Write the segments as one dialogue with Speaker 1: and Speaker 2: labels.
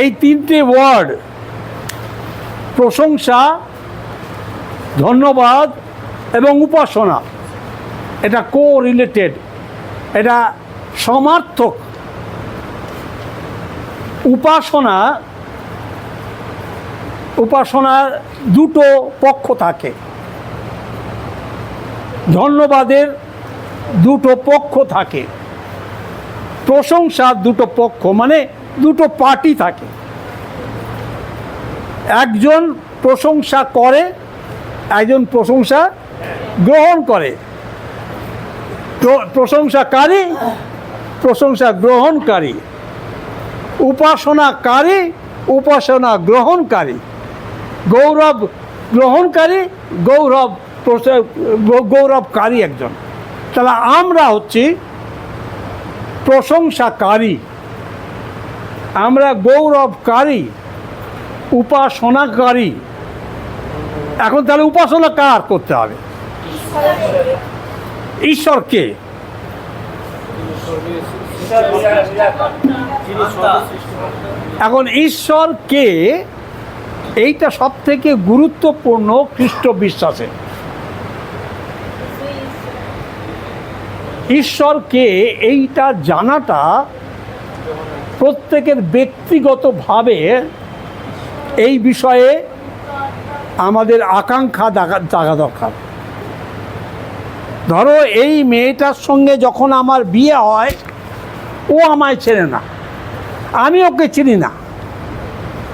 Speaker 1: এই তিনটে ওয়ার্ড, প্রশংসা, ধন্যবাদ এবং উপাসনা, এটা কো রিলেটেড এটা সমার্থক। উপাসনা, উপাসনার দুটো পক্ষ থাকে। ধন্যবাদের দুটো পক্ষ থাকে। প্রশংসার দুটো পক্ষ মানে দুটো পার্টি থাকে। একজন প্রশংসা করে, একজন প্রশংসা গ্রহণ করে। প্রশংসাকারী, প্রশংসা গ্রহণকারী। উপাসনাকারী, উপাসনা গ্রহণকারী। গৌরব গ্রহণকারী, গৌরব গৌরবকারী একজন। তাহলে আমরা হচ্ছি প্রশংসাকারী। আমরা গৌরবকারী, উপাসনাকারী। এখন তাহলে উপাসনা কার করতে হবে? ঈশ্বরকে। এখন ঈশ্বরকে এইটা সব থেকে গুরুত্বপূর্ণ খ্রিস্ট বিশ্বাসে। ঈশ্বরকে এইটা জানাটা প্রত্যেকের ব্যক্তিগতভাবে এই বিষয়ে আমাদের আকাঙ্ক্ষা জাগা দরকার। ধরো এই মেয়েটার সঙ্গে যখন আমার বিয়ে হয়, ও আমায় চেনে না। আমি ওকে চিনি না।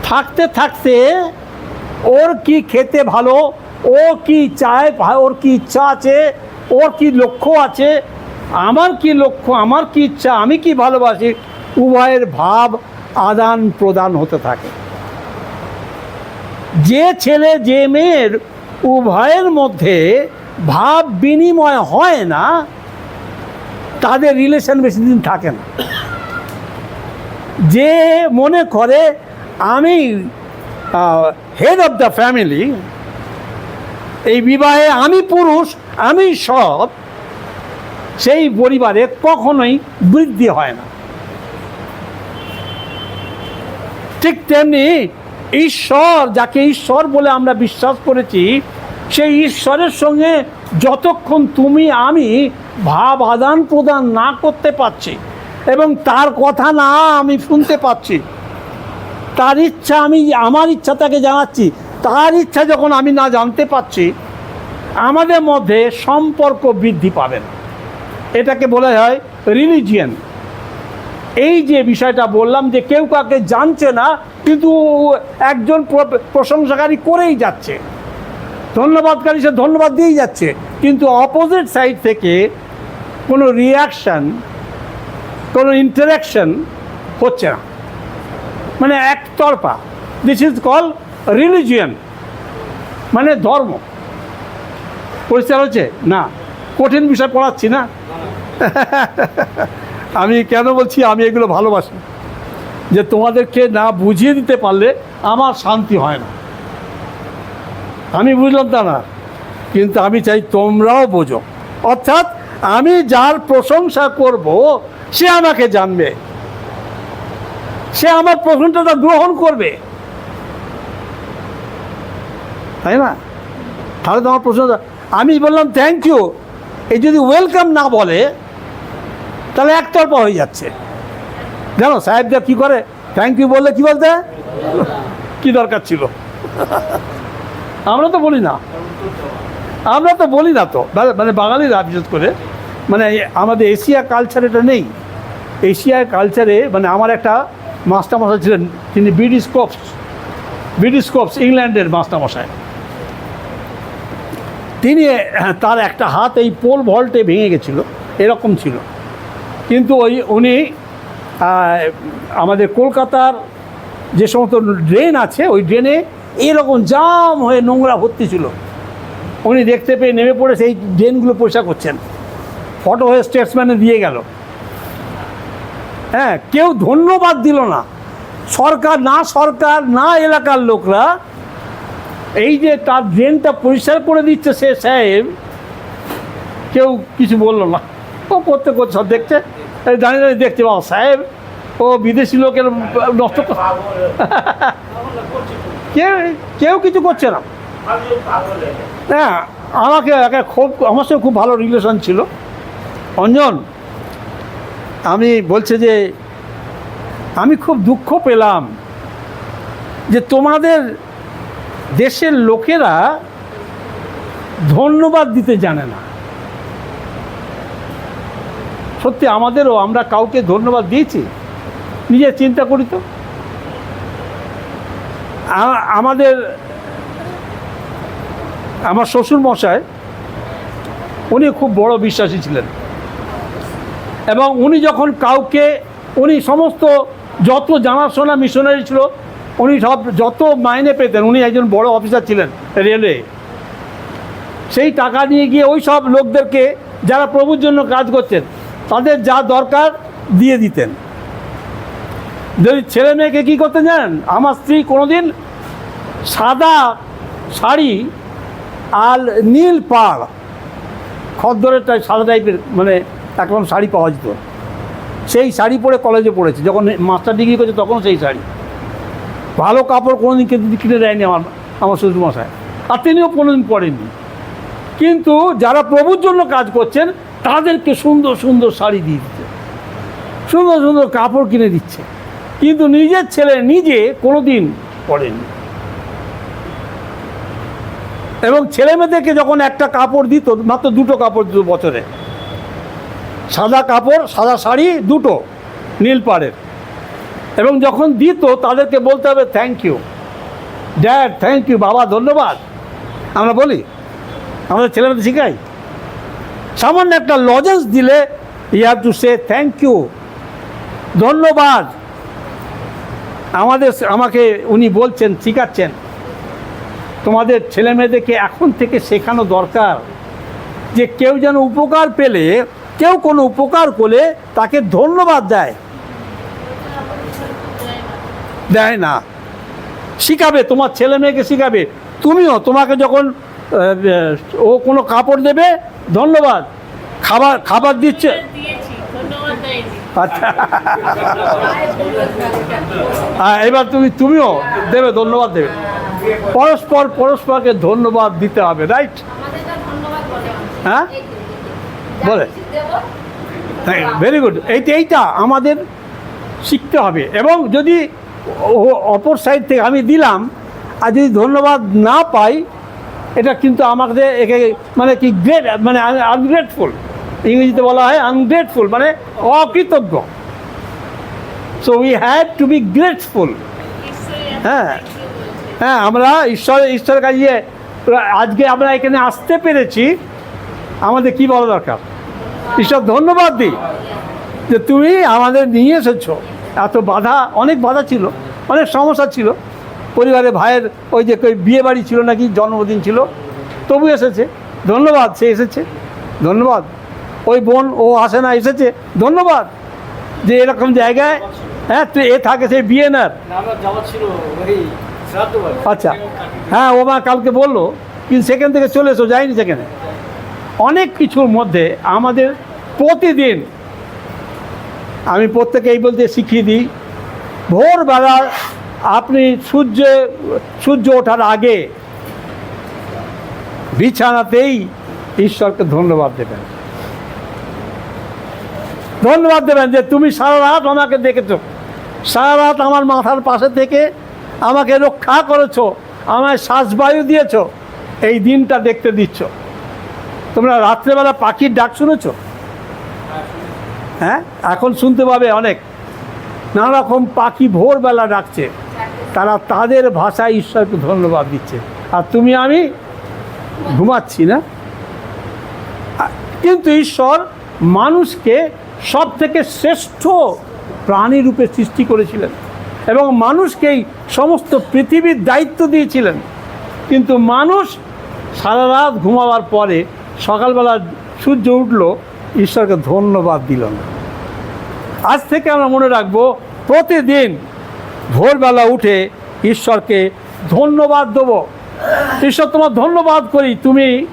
Speaker 1: থাকতে থাকতে ওর কি খেতে ভালো, ও কি চায়, ওর কি ইচ্ছা আছে, ওর কি লক্ষ্য আছে, আমার কি লক্ষ্য, আমার কি ইচ্ছা, আমি কি ভালোবাসি উভয়ের ভাব আদান প্রদান হতে থাকে। যে ছেলে, যে মেয়ের উভয়ের মধ্যে ভাব বিনিময় হয় না, তাদের রিলেশন বেশি দিন থাকে না। যে মনে করে, আমি হেড অফ দ্য ফ্যামিলি এই বিবাহে আমি পুরুষ, আমি সব সেই পরিবারে কখনোই বৃদ্ধি হয় না। ঠিক তেমনি ঈশ্বর, যাকে ঈশ্বর বলে আমরা বিশ্বাস করেছি, সেই ঈশ্বরের সঙ্গে যতক্ষণ তুমি, আমি ভাব আদান প্রদান না করতে পারছি এবং তার কথা না আমি শুনতে পাচ্ছি তার ইচ্ছা আমি, আমার ইচ্ছা তাকে জানাচ্ছি, তার ইচ্ছা যখন আমি না জানতে পারছি, আমাদের মধ্যে সম্পর্ক বৃদ্ধি পাবেন এটাকে বলা হয় রিলিজিয়ান এই যে বিষয়টা বললাম যে কেউ কাকে জানছে না, কিন্তু একজন প্র- প্রশংসাকারী করেই যাচ্ছে। ধন্যবাদকারী সে ধন্যবাদ দিয়েই যাচ্ছে। কিন্তু অপোজিট সাইড থেকে কোনো রিয়াকশান কোনো ইন্টারাকশন হচ্ছে না। মানে একতরফা। দিস ইজ কল রিলিজিয়ান মানে ধর্ম। পরিষ্কার হচ্ছে? না। কঠিন বিষয় পড়াচ্ছি না। আমি কেন বলছি, আমি এগুলো ভালোবাসি। যে তোমাদেরকে না বুঝিয়ে দিতে পারলে আমার শান্তি হয় না। আমি বুঝলাম তা না, কিন্তু আমি চাই তোমরাও বোঝো। অর্থাৎ আমি যার প্রশংসা করব, সে আমাকে জানবে। সে আমার প্রশংসাটা গ্রহণ করবে। তাই না? তাহলে তো আমার প্রশংসা আমি বললাম থ্যাংক ইউ এই যদি ওয়েলকাম না বলে তাহলে একতরফা হয়ে যাচ্ছে। জানো সাহেবরা কী করে? থ্যাংক ইউ বললে কী বলতে? কি দরকার ছিল? আমরা তো বলি না। আমরা তো বলি না তো। মানে- বাঙালিরা বিশেষ করে মানে আমাদের এশিয়া কালচার এটা নেই। এশিয়া কালচারে মানে আমার একটা মাস্টারমশাই ছিলেন তিনি ব্রিটিশ কপস ব্রিটিশ বিডিস্কোপস ইংল্যান্ডের মাস্টারমশাই। তিনি হ্যাঁ, তার একটা হাত এই পোল ভল্টে ভেঙে গেছিল এরকম ছিল। কিন্তু ওই উনি আমাদের কলকাতার যে সমস্ত ড্রেন আছে, ওই ড্রেনে এরকম জাম হয়ে নোংরা ভর্তি ছিল। উনি দেখতে পেয়ে নেমে পড়ে সেই ড্রেনগুলো পরিষ্কার করছেন। ফটো হয়ে স্টেটসম্যানে দিয়ে গেল। হ্যাঁ কেউ ধন্যবাদ দিল না। সরকার না সরকার, না এলাকার লোকরা এই যে তার ড্রেনটা পরিষ্কার করে দিচ্ছে সে সাহেব, কেউ কিছু বলল না। ও করতে সব দেখছে। দাঁড়িয়ে দাঁড়িয়ে দেখছে বাবা সাহেব, ও বিদেশি লোকের নষ্ট কেউ কেউ কিছু করছে না। হ্যাঁ আমাকে একে খুব আমার সঙ্গে খুব ভালো রিলেশন ছিল। অঞ্জন, আমি বলছে যে, আমি খুব দুঃখ পেলাম যে তোমাদের দেশের লোকেরা ধন্যবাদ দিতে জানে না। সত্যি আমাদেরও আমরা কাউকে ধন্যবাদ দিয়েছি। নিজে চিন্তা করি তো। আমাদের, আমার শ্বশুর মশাই উনি খুব বড় বিশ্বাসী ছিলেন। এবং উনি যখন কাউকে, উনি সমস্ত যত জানাশোনা মিশনারি ছিল, উনি সব যত মাইনে পেতেন, উনি একজন বড় অফিসার ছিলেন রেলওয়ে। সেই টাকা নিয়ে গিয়ে ওই সব লোকদেরকে, যারা প্রভুর জন্য কাজ করছেন তাদের যা দরকার দিয়ে দিতেন। যদি ছেলে মেয়েকে কী করতে জানেন? আমার স্ত্রী কোনোদিন সাদা শাড়ি আর নীল পাড়, খদ্দরের টাই, সাদা টাইপের মানে একরকম শাড়ি পাওয়া যেত। সেই শাড়ি পরে কলেজে পড়েছে। যখন মাস্টার ডিগ্রি করছে তখন সেই শাড়ি। ভালো কাপড় কোনোদিন কিনে কিনে দেয়নি আমার আমার শ্বশুরমশাই। আর তিনিও কোনোদিন পরেননি। কিন্তু যারা প্রভুর জন্য কাজ করছেন তাদেরকে সুন্দর সুন্দর শাড়ি দিয়ে দিচ্ছে সুন্দর সুন্দর কাপড় কিনে দিচ্ছে। কিন্তু নিজের ছেলে নিজে কোনো দিন পড়েনি এবং ছেলে মেয়েদেরকে যখন একটা কাপড় দিত, মাত্র দুটো কাপড় দিত বছরে। সাদা কাপড়, সাদা শাড়ি, দুটো নীল পাড়ের। এবং যখন দিত, তাদেরকে বলতে হবে thank you dad thank you বাবা, ধন্যবাদ। আমরা বলি, আমাদের ছেলেমেয়েদের শিখাই? সামান্য একটা লজেন্স দিলে you have to say thank you ধন্যবাদ। আমাদের আমাকে উনি বলছেন, শিখাচ্ছেন, তোমাদের ছেলে মেয়েদেরকে এখন থেকে শেখানো দরকার যে কেউ যেন উপকার পেলে, কেউ কোনো উপকার করলে তাকে ধন্যবাদ দেয়। দেয় না। শিখাবে, তোমার ছেলে মেয়েকে শিখাবে। তুমিও তোমাকে যখন ও কোনো কাপড় দেবে ধন্যবাদ। খাবার খাবার দিচ্ছে। আচ্ছা। হ্যাঁ এবার তুমি তুমিও দেবে ধন্যবাদ দেবে। পরস্পর পরস্পরকে ধন্যবাদ দিতে হবে রাইট?
Speaker 2: আমাদেরকে বলে
Speaker 1: হ্যাঁ? বলে। Very good. এইটা এইটা আমাদের শিখতে হবে। এবং যদি ও- অপর সাইড থেকে আমি দিলাম আর যদি ধন্যবাদ না পাই এটা কিন্তু আমাদের একে মানে কি গ্রেট মানে আনগ্রেটফুল ইংরেজিতে বলা হয় আনগ্রেটফুল মানে অকৃতজ্ঞ। So we had to be grateful হ্যাঁ। হ্যাঁ আমরা ঈশ্বর ঈশ্বরের কাছে আজকে আমরা এখানে আসতে পেরেছি। আমাদের কি বলা দরকার? ঈশ্বর ধন্যবাদ দিই যে তুমি আমাদের নিয়ে এসেছ। এত বাধা, অনেক বাধা ছিল, অনেক সমস্যা ছিল। পরিবারে ভাইয়ের ওই যে বিয়ে বাড়ি ছিল নাকি জন্মদিন ছিল তবু এসেছে। ধন্যবাদ সে এসেছে। ধন্যবাদ। ওই বোন ও আসে না এসেছে। ধন্যবাদ। যে এরকম জায়গায় হ্যাঁ তুই এ থাকে সেই বিয়ে না
Speaker 3: আমার যাওয়া ছিল ওই শ্রাদ্ধ বাড়ি।
Speaker 1: আচ্ছা। হ্যাঁ ও মা কালকে বলল কিন্তু সেখান থেকে চলে এসো যায়নি সেখানে। অনেক কিছুর মধ্যে আমাদের প্রতিদিন আমি প্রত্যেকে এই বলতে শিখিয়ে দিই ভোরবেলা আপনি সূর্য সূর্য ওঠার আগে বিছানাতেই ঈশ্বরকে ধন্যবাদ দেবেন। ধন্যবাদ দেবেন যে তুমি সারা রাত আমাকে দেখেছ। সারা রাত আমার মাথার পাশে থেকে আমাকে রক্ষা করেছ, আমায় শ্বাসবায়ু দিয়েছ, এই দিনটা দেখতে দিচ্ছ। তোমরা রাত্রেবেলা পাখির ডাক শুনেছ? হ্যাঁ? এখন শুনতে পাবে অনেক। নানা রকম পাখি ভোরবেলা ডাকছে। তারা তাদের ভাষায় ঈশ্বরকে ধন্যবাদ দিচ্ছে। আর তুমি, আমি ঘুমাচ্ছি না? কিন্তু ঈশ্বর মানুষকে সব থেকে শ্রেষ্ঠ প্রাণী রূপে সৃষ্টি করেছিলেন এবং মানুষকেই সমস্ত পৃথিবীর দায়িত্ব দিয়েছিলেন। কিন্তু মানুষ সারা রাত ঘুমাবার পরে সকালবেলা সূর্য উঠল, ঈশ্বরকে ধন্যবাদ দিল না। আজ থেকে আমরা মনে রাখব, প্রতিদিন ভোরবেলা উঠে ঈশ্বরকে ধন্যবাদ দেবো। ঈশ্বর, তোমার ধন্যবাদ করি, তুমি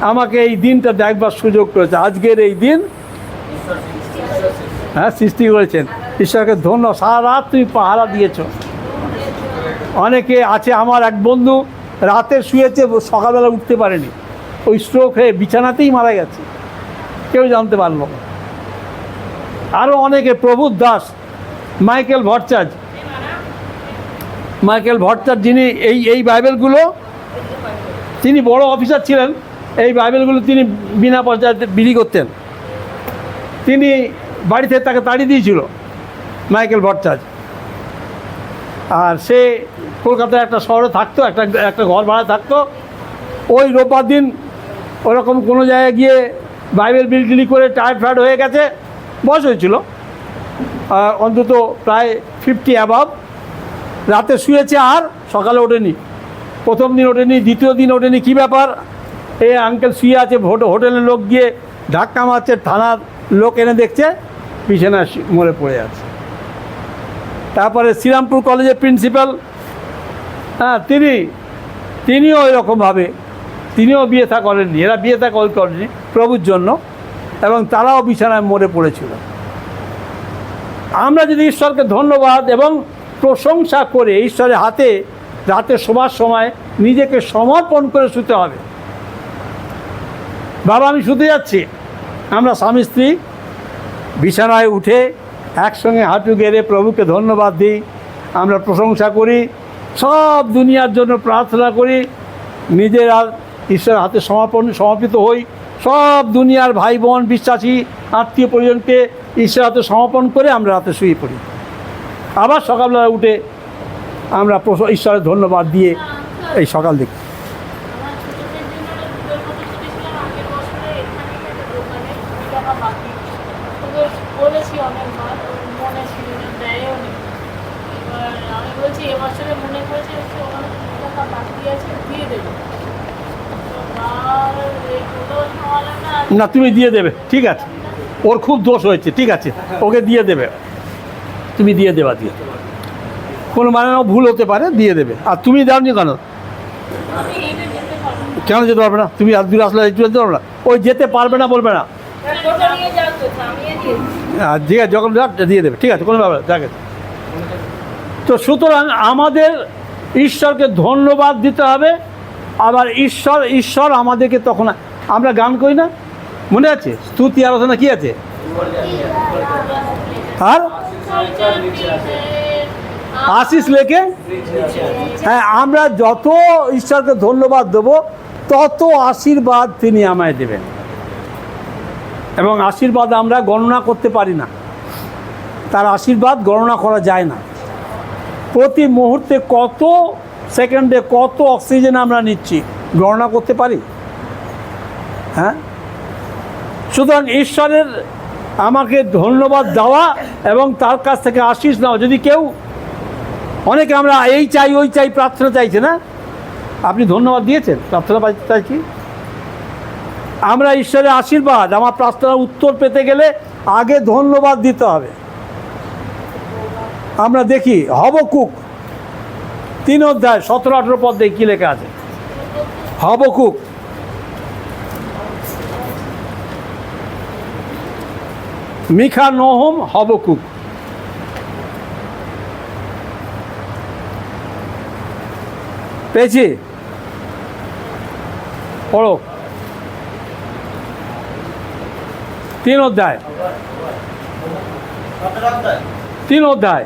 Speaker 1: আমাকে এই দিনটা দেখবার সুযোগ করেছে। আজকের এই দিন হ্যাঁ সৃষ্টি করেছেন। ঈশ্বরকে ধন্য, সারা রাত তুমি পাহারা দিয়েছ। অনেকে আছে, আমার এক বন্ধু রাতে শুয়েছে, সকালবেলা উঠতে পারেনি। ওই স্ট্রোক হয়ে বিছানাতেই মারা গেছে। কেউ জানতে পারল আরও অনেকে, প্রভুর দাস, মাইকেল ভট্টাচার্য মাইকেল ভট্টাচার্য যিনি এই এই বাইবেলগুলো, তিনি বড় অফিসার ছিলেন, এই বাইবেলগুলো তিনি বিনা পয়সাতে বিলি করতেন। তিনি বাড়িতে তাকে তাড়িয়ে দিয়েছিল, মাইকেল ভট্টাচার্য আর সে কলকাতায় একটা শহরে থাকতো, একটা একটা ঘর ভাড়া থাকতো। ওই রোববার দিন ওরকম কোনো জায়গায় গিয়ে বাইবেল বিল করে টায়ার ফ্যাড হয়ে গেছে, বয়স হয়েছিল। অন্তত প্রায় ফিফটি অ্যাবাভ রাতে শুয়েছে আর সকালে ওঠেনি। প্রথম দিন ওঠেনি, দ্বিতীয় দিন ওঠেনি, কী ব্যাপার? এ আঙ্কেল শুয়ে আছে হোট- হোটেলের লোক গিয়ে ধাক্কা মারছে, থানার লোক এনে দেখছে, বিছানায় মরে পড়ে আছে। তারপরে শ্রীরামপুর কলেজের প্রিন্সিপাল হ্যাঁ তিনি, তিনিও এরকমভাবে তিনিও বিয়ে থা করেননি, এরা বিয়ে থা করেনি, প্রভুর জন্য, এবং তারাও বিছানায় মরে পড়েছিল। আমরা যদি ঈশ্বরকে ধন্যবাদ এবং প্রশংসা করে ঈশ্বরের হাতে, রাতে শোবার সময় নিজেকে সমর্পণ করে শুতে হবে। বাবা, আমি শুতে যাচ্ছি। আমরা স্বামী, স্ত্রী বিছানায় উঠে একসঙ্গে হাঁটু গেড়ে প্রভুকে ধন্যবাদ দিই। আমরা প্রশংসা করি, সব দুনিয়ার জন্য প্রার্থনা করি, নিজের ঈশ্বরের হাতে সমর্পণ, সমর্পিত হই। সব দুনিয়ার ভাই, বোন, বিশ্বাসী আত্মীয় পরিজনকে ঈশ্বরের হাতে সমর্পণ করে আমরা রাতে শুয়ে পড়ি। আবার সকালবেলা উঠে আমরা ঈশ্বরের ধন্যবাদ দিয়ে এই সকাল দেখি।
Speaker 4: না,
Speaker 1: তুমি দিয়ে দেবে, ঠিক আছে। ওর খুব দোষ হয়েছে, ঠিক আছে। ওকে দিয়ে দেবে। তুমি দিয়ে দেবা, দিয়ে। কোনো মানে ভুল হতে পারে, দিয়ে দেবে। আর তুমি দাওনি কেন। কেন যেতে পারবে না? তুমি আর আসলে যেতে পারবে না? ওই যেতে পারবে না, বলবে না। আর ঠিক আছে, যখন দিয়ে দেবে। ঠিক আছে, কোনো ব্যাপার যাক তো সুতরাং আমাদের ঈশ্বরকে ধন্যবাদ দিতে হবে। আবার ঈশ্বর ঈশ্বর আমাদেরকে তখন, আমরা গান করি না? মনে আছে? স্তুতি আলোচনা কি আছে? আর? আশিস লেখে হ্যাঁ আমরা যত ঈশ্বরকে ধন্যবাদ দেবো তত আশীর্বাদ তিনি আমায় দেবেন। এবং আশীর্বাদ আমরা গণনা করতে পারি না। তার আশীর্বাদ গণনা করা যায় না। প্রতি মুহূর্তে কত সেকেন্ডে কত অক্সিজেন আমরা নিচ্ছি গণনা করতে পারি? হ্যাঁ? সুতরাং ঈশ্বরের আমাকে ধন্যবাদ দেওয়া এবং তার কাছ থেকে আশিস নাও। যদি কেউ, অনেকে আমরা এই চাই, ওই চাই, প্রার্থনা চাইছে না? আপনি ধন্যবাদ দিয়েছেন। প্রার্থনা চাইছি আমরা ঈশ্বরের আশীর্বাদ, আমার প্রার্থনার উত্তর পেতে গেলে আগে ধন্যবাদ দিতে হবে। আমরা দেখি, হবকুক, তিন অধ্যায়, সতেরো আঠেরো পদ দেখি কী লেখা আছে? Habakkuk Micah Nahum Habakkuk. পেয়েছি? পড়ো। তিন অধ্যায়। তিন অধ্যায়,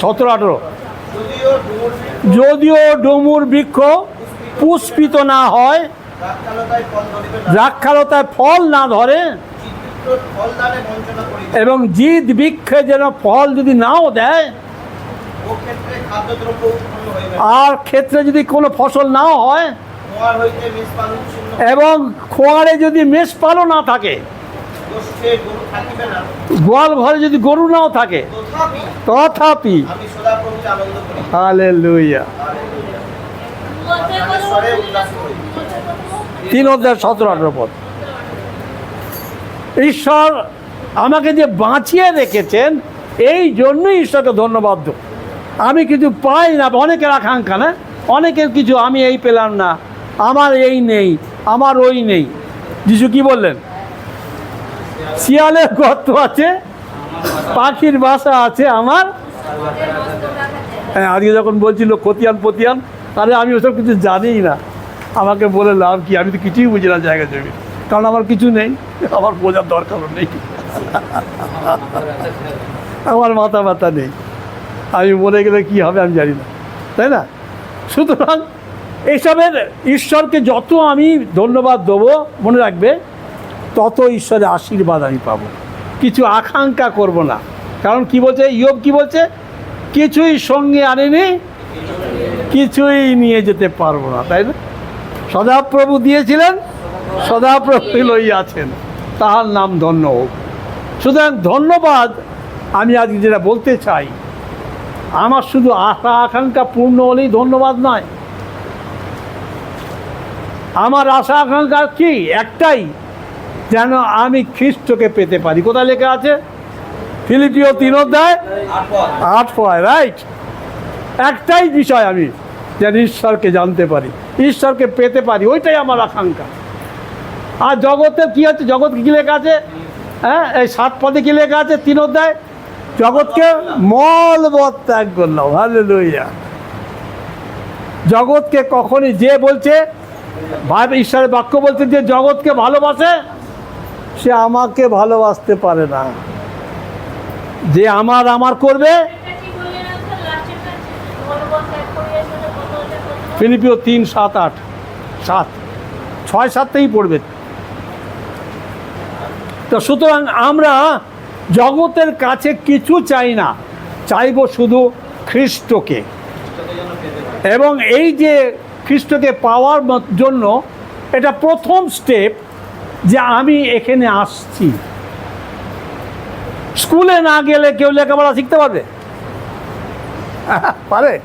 Speaker 1: সতেরো, আঠেরো।
Speaker 2: যদিও ডুমুর
Speaker 1: বৃক্ষ পুষ্পিত না হয়,
Speaker 2: দ্রাক্ষালতায় ফল না
Speaker 1: ধরে এবং জিদ বৃক্ষে যেন ফল যদি নাও দেয়
Speaker 2: না।
Speaker 1: আর ক্ষেত্রে যদি কোনো ফসল নাও হয়, এবং খোয়ারে যদি মেষ পালও না থাকে
Speaker 2: না
Speaker 1: গোয়াল ঘরে যদি গরু নাও থাকে,
Speaker 2: তথাপি
Speaker 1: লুইয়া তিন অধ্যায় সতেরো আঠেরো পদ ঈশ্বর আমাকে যে বাঁচিয়ে রেখেছেন, এই জন্যই ঈশ্বরকে ধন্যবাদ দেব। আমি কিছু পাই না, অনেকের আকাঙ্ক্ষা না, অনেকের কিছু আমি এই পেলাম না, আমার এই নেই, আমার ওই নেই। যিশু কি বললেন? শিয়ালের গর্ত আছে, পাখির বাসা আছে আমার। হ্যাঁ আজকে যখন বলছিল খতিয়ান, পতিয়ান, আরে আমি ওসব কিছু জানিই না। আমাকে বলে লাভ কি? আমি তো কিছুই বুঝি না জায়গা জমি। কারণ আমার কিছু নেই, আমার বোঝার দরকারও নেই। আমার মাথা ব্যথা নেই। আমি মরে গেলে কি হবে আমি জানি না, তাই না? সুতরাং এইসবের ঈশ্বরকে যত আমি ধন্যবাদ দেবো, মনে রাখবে, তত ঈশ্বরের আশীর্বাদ আমি পাবো। কিছু আকাঙ্ক্ষা করব না। কারণ কি বলছে? ইয়োব কি বলছে? কিছুই সঙ্গে আনেনি, কিছুই নিয়ে যেতে পারব না, তাই না? সদাপ্রভু দিয়েছিলেন সদাপ্রভু লইয়াছেন, তাহার নাম ধন্য হোক। সুতরাং ধন্যবাদ, আমি আজকে যেটা বলতে চাই, আমার শুধু আশা আকাঙ্ক্ষা পূর্ণ হলেই ধন্যবাদ নয়। আমার আশা আকাঙ্ক্ষা কি? একটাই, যেন আমি খ্রিস্টকে পেতে পারি। কোথায় লেখা আছে? ফিলিপিও তিন অধ্যায়? আট পয় রাইট একটাই বিষয় আমি, যেন ঈশ্বরকে জানতে পারি, ঈশ্বরকে পেতে পারি, ওইটাই আমার আকাঙ্ক্ষা। আর জগতে কি হচ্ছে? জগৎ কি লেখা আছে? হ্যাঁ এই সাত পদে কি লেখা আছে? তিন অধ্যায়? জগৎকে মল বধ ত্যাগ করলাম ভালো লইয়া জগৎকে কখনই যে বলছে ঈশ্বরের বাক্য বলছে যে, জগৎকে ভালোবাসে, সে আমাকে ভালোবাসতে পারে না। যে আমার আমার করবে, ফিলিপিও তিন সাত আট, সাত। ছয় সাততেই পড়বে। তো সুতরাং আমরা জগতের কাছে কিছু চাই না চাইব শুধু খ্রিস্টকে। এবং এই যে খ্রিস্টকে পাওয়ার জন্য এটা প্রথম স্টেপ যে আমি এখানে আসছি। স্কুলে না গেলে কেউ লেখাপড়া শিখতে পারবে? পারে।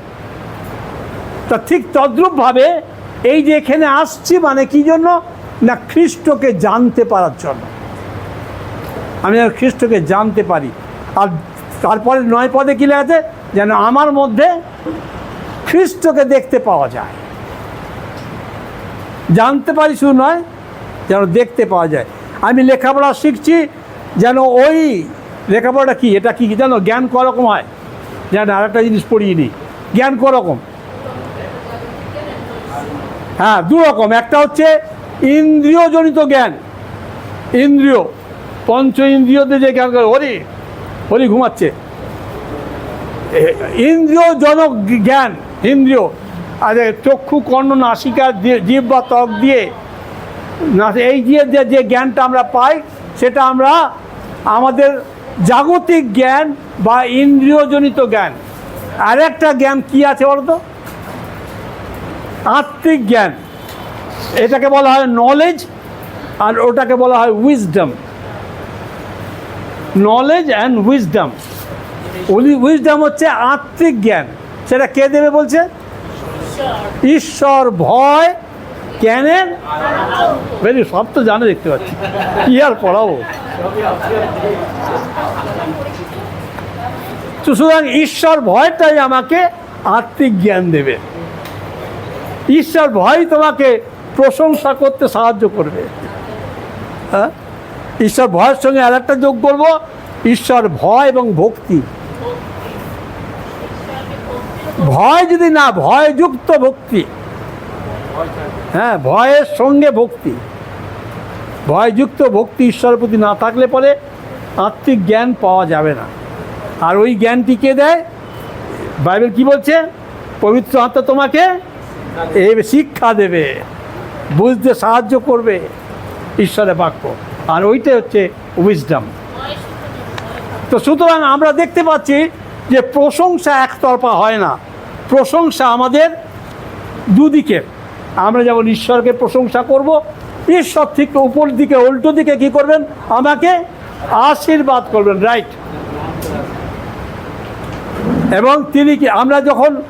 Speaker 1: তা ঠিক তদ্রূপভাবে এই যে এখানে আসছি মানে কি জন্য? না খ্রিস্টকে জানতে পারার জন্য। আমি যেন খ্রিস্টকে জানতে পারি। আর তারপরে নয় পদে কী লেখা আছে? যেন আমার মধ্যে খ্রিস্টকে দেখতে পাওয়া যায়। জানতে পারি শুধু নয়, যেন দেখতে পাওয়া যায়। আমি লেখাপড়া শিখছি, যেন ওই লেখাপড়াটা কি? এটা কি জানো? জ্ঞান করকম হয়? যেন আর একটা জিনিস পড়িয়ে জ্ঞান করকম? হ্যাঁ দু রকম একটা হচ্ছে ইন্দ্রিয়জনিত জ্ঞান। ইন্দ্রিয়। পঞ্চ ইন্দ্রিয়তে যে জ্ঞান করে, হরি হরি ঘুমাচ্ছে। ইন্দ্রিয়জনক জ্ঞান, ইন্দ্রিয়। আর চক্ষু, কর্ণ, নাসিকা জীব বা ত্বক দিয়ে না এই দিয়ে যে যে জ্ঞানটা আমরা পাই, সেটা আমরা আমাদের জাগতিক জ্ঞান বা ইন্দ্রিয়জনিত জ্ঞান। আর একটা জ্ঞান কি আছে বলতো? আত্মিক জ্ঞান। এটাকে বলা হয় নলেজ আর ওটাকে বলা হয় wisdom knowledge and wisdom wisdom হচ্ছে আত্মিক জ্ঞান। সেটা কে দেবে বলছে?
Speaker 4: ঈশ্বর।
Speaker 1: ভয় জ্ঞানের বেরি সব তো জানে দেখতে পাচ্ছি। কি আর পড়াবো? সুতরাং ঈশ্বর ভয়টাই আমাকে আত্মিক জ্ঞান দেবে। ঈশ্বর ভয় তোমাকে প্রশংসা করতে সাহায্য করবে। হ্যাঁ? ঈশ্বর ভয়ের সঙ্গে আর একটা যোগ করব, ঈশ্বর ভয় এবং ভক্তি। ভয় যদি না, ভয়যুক্ত ভক্তি। হ্যাঁ ভয়ের সঙ্গে ভক্তি। ভয়যুক্ত ভক্তি ঈশ্বরের প্রতি না থাকলে পরে আত্মিক জ্ঞান পাওয়া যাবে না। আর ওই জ্ঞানটি কে দেয়? বাইবেল কি বলছে? পবিত্র আত্মা তোমাকে এই শিক্ষা দেবে, বুঝতে সাহায্য করবে ঈশ্বরের বাক্য। আর ওইটাই হচ্ছে উইজডম তো সুতরাং আমরা দেখতে পাচ্ছি যে প্রশংসা একতরফা হয় না। প্রশংসা আমাদের দুদিকে। আমরা যেমন ঈশ্বরকে প্রশংসা করব, ঈশ্বর ঠিক উপর দিকে, উল্টো দিকে কি করবেন? আমাকে আশীর্বাদ করবেন রাইট এবং তিনি কি, আমরা যখন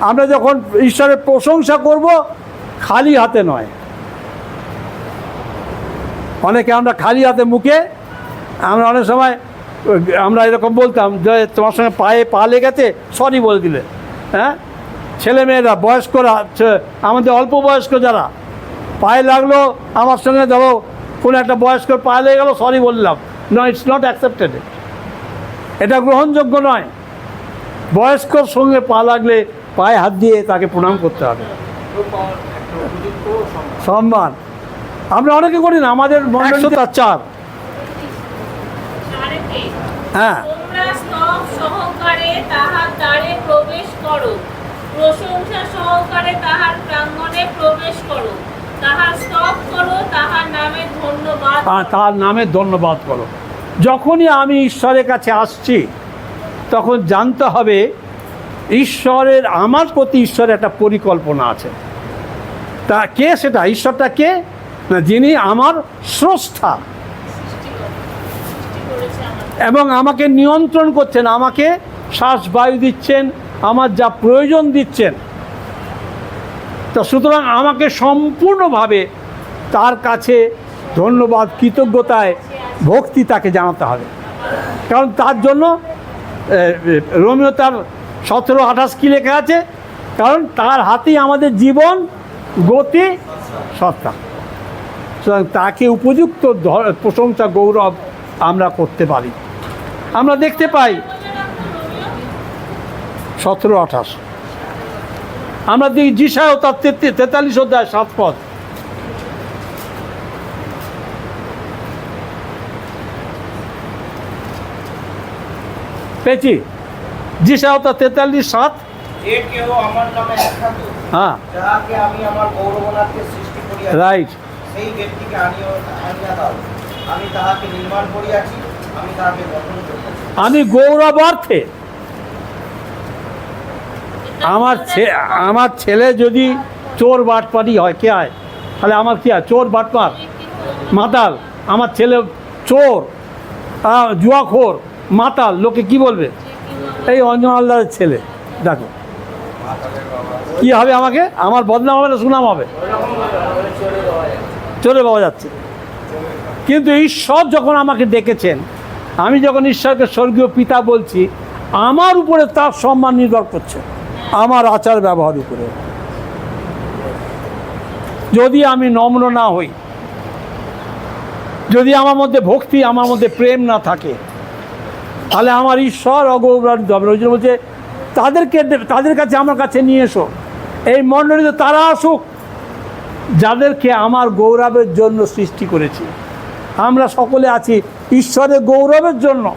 Speaker 1: আমরা যখন ঈশ্বরের প্রশংসা করব, খালি হাতে নয়। অনেকে আমরা খালি হাতে মুখে, আমরা অনেক সময়, আমরা এরকম বলতাম যে তোমার সঙ্গে পায়ে পা লেগেছে সরি বলে দিলে। হ্যাঁ? ছেলেমেয়েরা বয়স্করা আমাদের অল্প বয়স্ক যারা, পায়ে লাগল, আমার সঙ্গে ধরো, কোনো একটা বয়স্কর পায়ে লেগে গেলো সরি বললাম। নো ইটস নট অ্যাকসেপ্টেড এটা গ্রহণযোগ্য নয়। বয়স্কর সঙ্গে পা লাগলে পায়ে হাত দিয়ে তাকে প্রণাম করতে হবে।
Speaker 3: সম্মান।
Speaker 1: আমরা অনেকে করি না আমাদের একশো তার চার। হ্যাঁ।
Speaker 4: তোমরা স্তব সহকারে তাহার দ্বারে প্রবেশ করো। প্রশংসা সহকারে তাহার প্রাঙ্গণে প্রবেশ করো। তাহার স্তব করো তাহার নামে ধন্যবাদ
Speaker 1: আর তার নামে ধন্যবাদ করো। যখনই আমি ঈশ্বরের কাছে আসছি তখন জানতে হবে ঈশ্বরের আমার প্রতি ঈশ্বরের একটা পরিকল্পনা আছে। তা কে সেটা? ঈশ্বরটা কে? না, যিনি আমার স্রষ্টা। এবং আমাকে নিয়ন্ত্রণ করছেন, আমাকে শ্বাস বায়ু দিচ্ছেন, আমার যা প্রয়োজন দিচ্ছেন। তা সুতরাং আমাকে সম্পূর্ণভাবে তার কাছে ধন্যবাদ, কৃতজ্ঞতায় ভক্তি তাকে জানাতে হবে। কারণ তার জন্য রোমিও তার সতেরো আঠাশ কি লেখা আছে? কারণ তার হাতেই আমাদের জীবন, গতি, সত্তা। সুতরাং তাকে উপযুক্ত প্রশংসা গৌরব আমরা করতে পারি। আমরা দেখতে পাই সতেরো আঠাশ। আমরা দেখি জিসায় তার তেতাল্লিশ অধ্যায় সাত পদ। পেয়েছি? জিসায় তার তেতাল্লিশ সাত। হ্যাঁ। রাইট।
Speaker 2: সেই আনিও, আনিয়া দাও। আমি তাহাকে নির্মাণ করিয়াছি, আমি তাহাকে গঠন
Speaker 1: আমি গৌরবার্থে আমার আমার ছেলে যদি চোর বাটপাটি হয়, কে হয় তাহলে আমার কি হয় চোর বাটপার? মাতাল? আমার ছেলে চোর জুয়াখোর, মাতাল, লোকে কি বলবে? এই অঞ্জন আল্লাহর ছেলে। দেখো। কি হবে আমাকে? আমার বদনাম হবে না সুনাম হবে? চলে পাওয়া যাচ্ছে। কিন্তু ঈশ্বর যখন আমাকে ডেকেছেন, আমি যখন ঈশ্বরকে স্বর্গীয় পিতা বলছি, আমার উপরে তার সম্মান নির্ভর করছে, আমার আচার ব্যবহার উপরে। যদি আমি নম্র না হই, যদি আমার মধ্যে ভক্তি, আমার মধ্যে প্রেম না থাকে, তাহলে আমার ঈশ্বর অগৌরবান্বিত হবে ওই জন্য বলছে, তাদেরকে, তাদের কাছে আমার কাছে নিয়ে এসো। এই মণ্ডলীতে তারা আসুক যাদেরকে আমার গৌরবের জন্য সৃষ্টি করেছি। আমরা সকলে আছি ঈশ্বরের গৌরবের জন্য।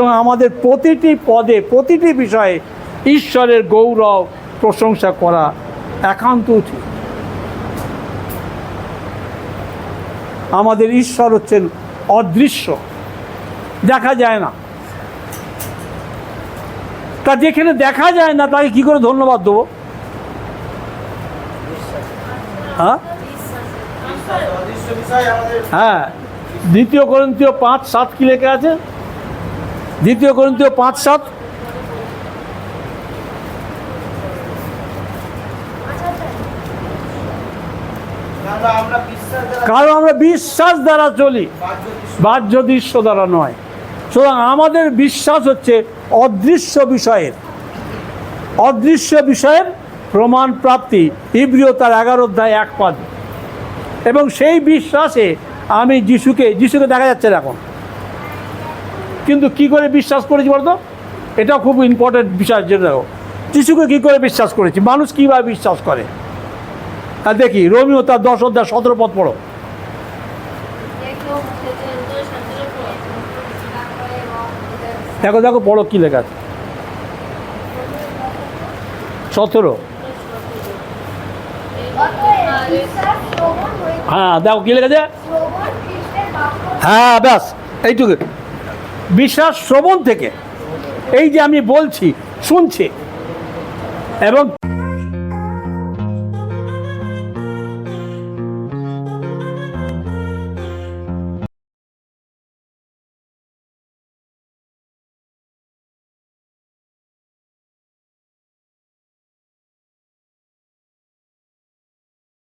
Speaker 1: আমাদের প্রতিটি পদে, প্রতিটি বিষয়ে ঈশ্বরের গৌরব প্রশংসা করা একান্ত উচিত। আমাদের ঈশ্বর হচ্ছেন অদৃশ্য। দেখা যায় না। তা যেখানে দেখা যায় না, তাকে কি করে ধন্যবাদ দেবো? হ্যাঁ? হ্যাঁ। দ্বিতীয় করন্তীয় পাঁচ সাত কি লেখা আছে? দ্বিতীয় করন্তীয় পাঁচ সাত। কারণ আমরা বিশ্বাস দ্বারা চলি।
Speaker 2: বাহ্য দৃশ্য
Speaker 1: দ্বারা নয়। সুতরাং আমাদের বিশ্বাস হচ্ছে অদৃশ্য বিষয়ের। অদৃশ্য বিষয়ের প্রমাণ প্রাপ্তি ইব্রিয় তার এগারো অধ্যায় এক পাদ। এবং সেই বিশ্বাসে আমি যিশুকে যিশুকে দেখা যাচ্ছে এখন। কিন্তু কি করে বিশ্বাস করেছি বলতো? এটা খুব ইম্পর্টেন্ট বিষয় যেটা দেখো, যিশুকে কী করে বিশ্বাস করেছি? মানুষ কীভাবে বিশ্বাস করে? আর দেখি, রোমিও তার দশ অধ্যায় সতেরো পদ পড়ো। দেখো দেখো, পড়ো কী লেখা আছে। সতেরো। হ্যাঁ দেখো কি লেগেছে হ্যাঁ ব্যাস, এইটুকু। বিশ্বাস শ্রবণ থেকে। এই যে আমি বলছি, শুনছে। এবং